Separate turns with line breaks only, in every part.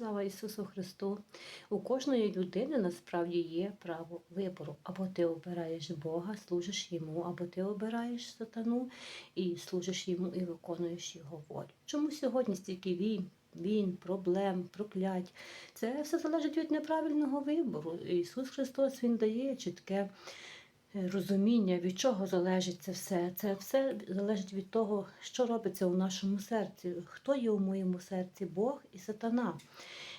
Слава Ісусу Христу! У кожної людини насправді є право вибору. Або ти обираєш Бога, служиш йому, або ти обираєш сатану і служиш йому і виконуєш його волю. Чому сьогодні стільки війн, війн, проблем, проклять? Це все залежить від неправильного вибору. Ісус Христос Він дає чітке розуміння, від чого залежить це все. Це все залежить від того, що робиться у нашому серці. Хто є у моєму серці? Бог і сатана.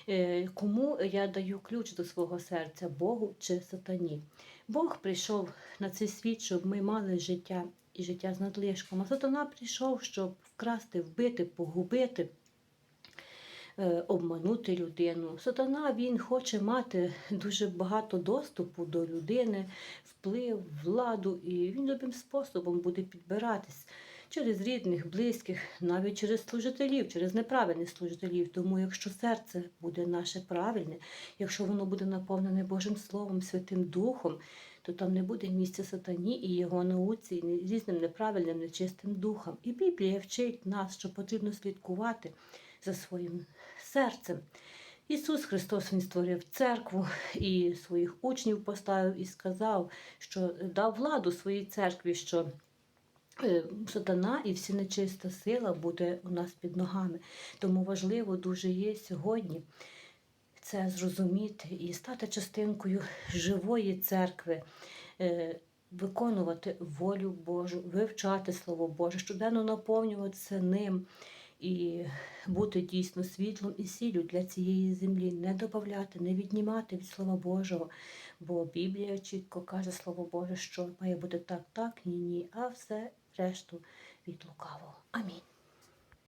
Е, Кому я даю ключ до свого серця, Богу чи сатані? Бог прийшов на цей світ, щоб ми мали життя і життя з надлишком. А сатана прийшов, щоб вкрасти, вбити, погубити е, обманути людину. Сатана він хоче мати дуже багато доступу до людини, вплив, владу, і він любим способом буде підбиратись через рідних, близьких, навіть через служителів, через неправильних служителів. Тому, якщо серце буде наше правильне, якщо воно буде наповнене Божим Словом, Святим Духом, то там не буде місця сатані і його науці, і різним неправильним, нечистим духам. І Біблія вчить нас, що потрібно слідкувати за своїм серцем. Ісус Христос Він створив церкву і своїх учнів поставив і сказав, що дав владу своїй церкві, що е, сатана і вся нечиста сила буде у нас під ногами. Тому важливо дуже є сьогодні це зрозуміти і стати частинкою живої церкви. е, Виконувати волю Божу, вивчати Слово Боже, щоденно наповнюватися ним і бути дійсно світлом і сіллю для цієї землі, не додати, не віднімати від Слова Божого. Бо Біблія чітко каже Слово Боже, що має бути так, так, ні, ні, а все решту від лукавого. Амінь.